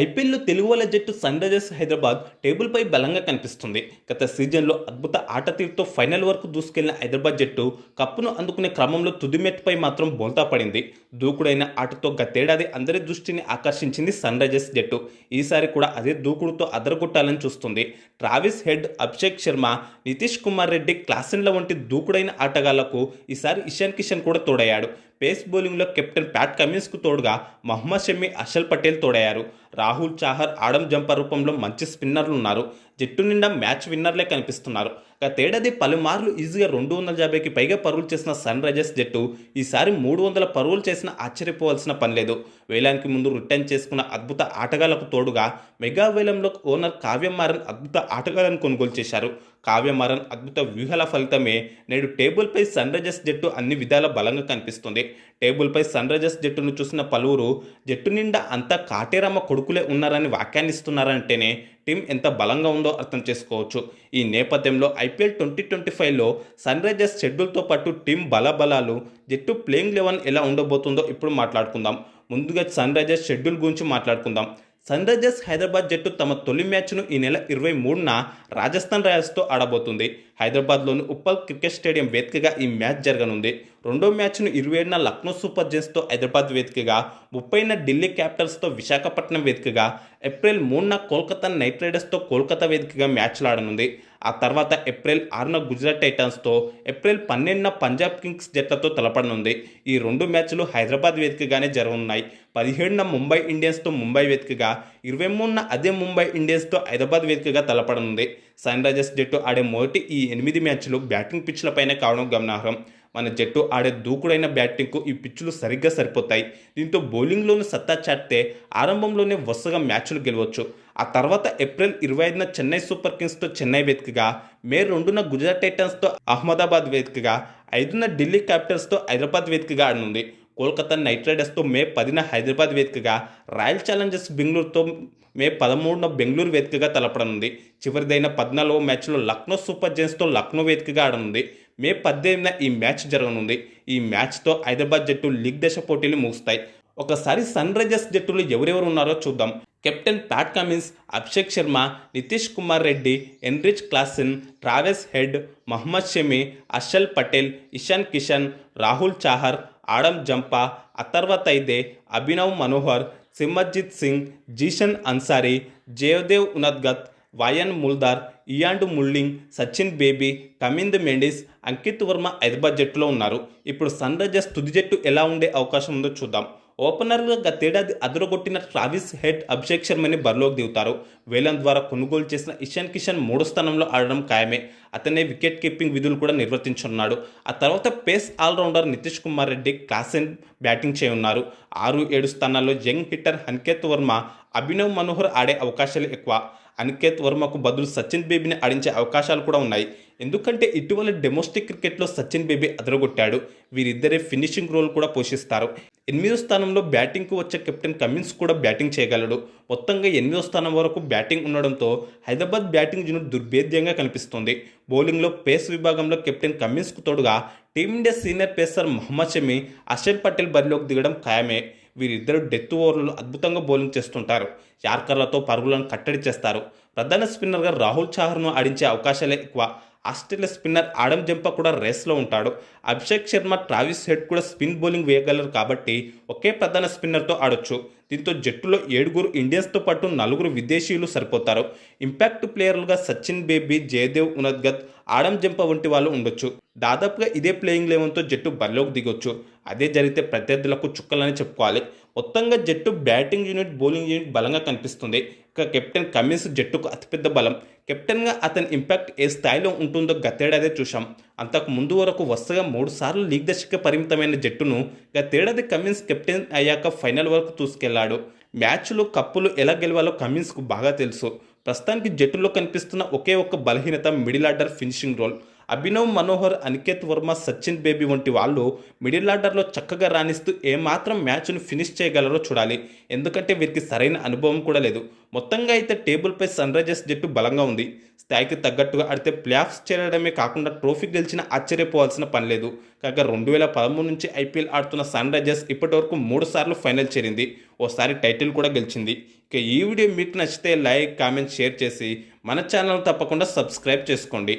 ఐపీఎల్లో తెలుగు వాళ్ళ జట్టు సన్ రైజర్స్ హైదరాబాద్ టేబుల్పై బలంగా కనిపిస్తుంది. గత సీజన్లో అద్భుత ఆట తీరుతో ఫైనల్ వరకు దూసుకెళ్ళిన హైదరాబాద్ జట్టు కప్పును అందుకునే క్రమంలో తుదిమెట్టుపై మాత్రం బోల్తా పడింది. దూకుడైన ఆటతో గతేడాది అందరి దృష్టిని ఆకర్షించింది సన్ రైజర్స్ జట్టు. ఈసారి కూడా అదే దూకుడుతో అదరగొట్టాలని చూస్తుంది. ట్రావిస్ హెడ్ అభిషేక్ శర్మ నితీష్ కుమార్ రెడ్డి క్లాసెన్ల వంటి దూకుడైన ఆటగాళ్ళకు ఈసారి ఇషాన్ కిషన్ కూడా తోడయ్యాడు. పేస్ బౌలింగ్లో కెప్టెన్ ప్యాట్ కమిన్స్కు తోడుగా మహమ్మద్ షమి అషల్ పటేల్ తోడయ్యారు. రాహుల్ చాహర్ ఆడం జంపర్ రూపంలో మంచి స్పిన్నర్లు ఉన్నారు జట్టు నిండా మ్యాచ్ విన్నర్లే కనిపిస్తున్నారు. గతేడాది పలుమార్లు ఈజీగా రెండు వందల యాభైకి పైగా పరుగులు చేసిన సన్ రైజర్స్ జట్టు ఈసారి మూడు వందల పరుగులు చేసిన ఆశ్చర్యపోవాల్సిన పని లేదు. వేలానికి ముందు రిటర్న్ చేసుకున్న అద్భుత ఆటగాళ్ళకు తోడుగా మెగా వేలంలో ఓనర్ కావ్యమారన్ అద్భుత ఆటగాళ్ళను కొనుగోలు చేశారు. కావ్యమారన్ అద్భుత వ్యూహాల ఫలితమే నేడు టేబుల్పై సన్ రైజర్స్ జట్టు అన్ని విధాల బలంగా కనిపిస్తుంది. టేబుల్పై సన్ రైజర్స్ జట్టును చూసిన పలువురు జట్టు నిండా అంతా కాటేరమ్మ కొడుకులే ఉన్నారని వ్యాఖ్యానిస్తున్నారంటేనే టీం ఎంత బలంగా ఉందో అర్థం చేసుకోవచ్చు. ఈ నేపథ్యంలో ఐపీఎల్ ట్వంటీ ట్వంటీ ఫైవ్లో సన్ రైజర్స్ షెడ్యూల్తో పాటు టీం బలబలాలు జట్టు ప్లేయింగ్ లెవెన్ ఎలా ఉండబోతుందో ఇప్పుడు మాట్లాడుకుందాం. ముందుగా సన్ రైజర్స్ షెడ్యూల్ గురించి మాట్లాడుకుందాం. సన్ రైజర్స్ హైదరాబాద్ జట్టు తమ తొలి మ్యాచ్ను ఈ నెల ఇరవై మూడున రాజస్థాన్ రాయల్స్తో ఆడబోతుంది. హైదరాబాద్లోని ఉప్పల్ క్రికెట్ స్టేడియం వేదికగా ఈ మ్యాచ్ జరగనుంది. రెండో మ్యాచ్ను ఇరవై ఏడున లక్నో సూపర్ జెంట్స్తో హైదరాబాద్ వేదికగా ముప్పైన ఢిల్లీ క్యాపిటల్స్తో విశాఖపట్నం వేదికగా ఏప్రిల్ మూడున కోల్కతా నైట్ రైడర్స్తో కోల్కతా వేదికగా మ్యాచ్లు ఆడనుంది ఆ తర్వాత ఏప్రిల్ ఆరున గుజరాత్ టైటాన్స్తో ఏప్రిల్ పన్నెండున పంజాబ్ కింగ్స్ జట్లతో తలపడనుంది. ఈ రెండు మ్యాచ్లు హైదరాబాద్ వేదికగానే జరగనున్నాయి. పదిహేడున ముంబై ఇండియన్స్తో ముంబై వేదికగా ఇరవై మూడున అదే ముంబై ఇండియన్స్తో హైదరాబాద్ వేదికగా తలపడనుంది. సన్ రైజర్స్ జట్టు ఆడే మొదటి ఈ ఎనిమిది మ్యాచ్లు బ్యాటింగ్ పిచ్లపైనే కావడం గమనార్హం. మన జట్టు ఆడే దూకుడైన బ్యాటింగ్కు ఈ పిచ్చులు సరిగ్గా సరిపోతాయి. దీంతో బౌలింగ్లోనూ సత్తా చాటితే ఆరంభంలోనే వరుసగా మ్యాచ్లు గెలవచ్చు. ఆ తర్వాత ఏప్రిల్ ఇరవై ఐదున చెన్నై సూపర్ కింగ్స్తో చెన్నై వేదికగా మే రెండున గుజరాత్ టైటన్స్తో అహ్మదాబాద్ వేదికగా ఐదున ఢిల్లీ క్యాపిటల్స్తో హైదరాబాద్ వేదికగా ఆడనుంది. కోల్కతా నైట్ రైడర్స్తో మే పదిన హైదరాబాద్ వేదికగా రాయల్ ఛాలెంజర్స్ బెంగళూరుతో మే పదమూడున బెంగళూరు వేదికగా తలపడనుంది. చివరిదైన పద్నాలుగో మ్యాచ్లో లక్నో సూపర్ జెయింట్స్తో లక్నో వేదికగా ఆడనుంది. మే పద్దెనిమిదిన ఈ మ్యాచ్ జరగనుంది. ఈ మ్యాచ్తో హైదరాబాద్ జట్టు లీగ్ దశ పోటీలు ముగుస్తాయి. ఒకసారి సన్ రైజర్స్ జట్టులో ఎవరెవరు ఉన్నారో చూద్దాం. Captain Pat Cummins Abhishek Sharma Nitish Kumar Reddy Heinrich Klaasen Travis Head Mohammed Shami Harshal Patel Ishan Kishan Rahul Chahar Adam Zampa Atharva Taide Abhinav Manohar Simarjeet Singh Zeeshan Ansari Jaydev Unadkat Wiaan Mulder ఇయాండు ముల్లింగ్ Sachin Baby Kamindu Mendis Ankit Varma Hyderabad జట్టులో ఉన్నారు. ఇప్పుడు sun Risers తుది జట్టు ఎలా ఉండే అవకాశం ఉందో చూద్దాం. ఓపెనర్గా గతేడాది అదరగొట్టిన ట్రావిస్ హెడ్ అభిషేక్ శర్మని బరిలోకి దిగుతారు. వేలం ద్వారా కొనుగోలు చేసిన ఇషాన్ కిషన్ మూడో స్థానంలో ఆడడం ఖాయమే. అతనే వికెట్ కీపింగ్ విధులు కూడా నిర్వర్తించున్నాడు ఆ తర్వాత pace allrounder Nitish Kumar Reddy Klaasen batting చేయనున్నారు. ఆరు ఏడు స్థానాల్లో యంగ్ హిట్టర్ హన్కేత్ వర్మ అభినవ్ మనోహర్ ఆడే అవకాశాలు ఎక్కువ. అనికేత్ వర్మకు బదులు సచిన్ బేబీని ఆడించే అవకాశాలు కూడా ఉన్నాయి. ఎందుకంటే ఇటీవల డొమెస్టిక్ క్రికెట్లో సచిన్ బేబీ అదరగొట్టాడు. వీరిద్దరే ఫినిషింగ్ రోల్ కూడా పోషిస్తారు. ఎనిమిదో స్థానంలో బ్యాటింగ్కు వచ్చే కెప్టెన్ కమిన్స్ కూడా బ్యాటింగ్ చేయగలడు. మొత్తంగా ఎనిమిదో స్థానం వరకు బ్యాటింగ్ ఉండడంతో హైదరాబాద్ బ్యాటింగ్ యూనిట్ దుర్భేద్యంగా కనిపిస్తుంది. బౌలింగ్లో పేస్ విభాగంలో కెప్టెన్ కమిన్స్కు తోడుగా team India senior pacer Mohammed Shami Harshal Patel బరిలోకి దిగడం ఖాయమే. వీరిద్దరు డెత్ ఓవర్లు అద్భుతంగా బౌలింగ్ చేస్తుంటారు. యార్కర్లతో పరుగులను కట్టడి చేస్తారు. ప్రధాన స్పిన్నర్గా రాహుల్ చాహర్ను ఆడించే అవకాశాలే ఎక్కువ. ఆస్ట్రేలియా స్పిన్నర్ ఆడమ్ జంప కూడా రేస్లో ఉంటాడు. అభిషేక్ శర్మ ట్రావిస్ హెడ్ కూడా స్పిన్ బౌలింగ్ వేయగలరు కాబట్టి ఒకే ప్రధాన స్పిన్నర్తో ఆడొచ్చు. దీంతో జట్టులో ఏడుగురు ఇండియన్స్తో పాటు నలుగురు విదేశీయులు సరిపోతారు. ఇంపాక్ట్ ప్లేయర్లుగా సచిన్ బేబీ జయదేవ్ ఉనద్గత్ ఆడం జంప వంటి వాళ్ళు ఉండొచ్చు. దాదాపుగా ఇదే ప్లేయింగ్ లెవెన్తో జట్టు బరిలోకి దిగొచ్చు. అదే జరిగితే ప్రత్యర్థులకు చుక్కలని చెప్పుకోవాలి. మొత్తంగా జట్టు బ్యాటింగ్ యూనిట్ బౌలింగ్ యూనిట్ బలంగా కనిపిస్తుంది. ఇక కెప్టెన్ కమిన్స్ జట్టుకు అతిపెద్ద బలం. కెప్టెన్గా అతని ఇంపాక్ట్ ఏ స్థాయిలో ఉంటుందో గతేడాదే చూశాం. అంతకు ముందు వరకు వరుసగా మూడు సార్లు లీగ్ దశకి పరిమితమైన జట్టును గతేడాది కమిన్స్ కెప్టెన్ అయ్యాక ఫైనల్ వరకు తీసుకెళ్ళాడు మ్యాచ్లు కప్పులు ఎలా గెలవాలో కమిన్స్కు బాగా తెలుసు. ప్రస్తుతానికి జట్టులో కనిపిస్తున్న ఒకే ఒక్క బలహీనత middle order finishing role. Abhinav Manohar Aniket Varma Sachin Baby వంటి వాళ్ళు మిడిల్ ఆర్డర్లో చక్కగా రాణిస్తూ ఏమాత్రం మ్యాచ్ను ఫినిష్ చేయగలరో చూడాలి. ఎందుకంటే వీరికి సరైన అనుభవం కూడా లేదు. మొత్తంగా అయితే టేబుల్పై సన్ రైజర్స్ జట్టు బలంగా ఉంది. స్థాయికి తగ్గట్టుగా ఆడితే ప్లేఆఫ్స్ చేరడమే కాకుండా ట్రోఫీ గెలిచిన ఆశ్చర్యపోవాల్సిన పని లేదు. కాగా రెండు వేల పదమూడు నుంచి ఐపీఎల్ ఆడుతున్న సన్ రైజర్స్ ఇప్పటివరకు మూడు సార్లు ఫైనల్ చేరింది. ఓసారి టైటిల్ కూడా గెలిచింది. ఇక ఈ వీడియో మీకు నచ్చితే లైక్ కామెంట్ షేర్ చేసి మన ఛానల్ తప్పకుండా సబ్స్క్రైబ్ చేసుకోండి.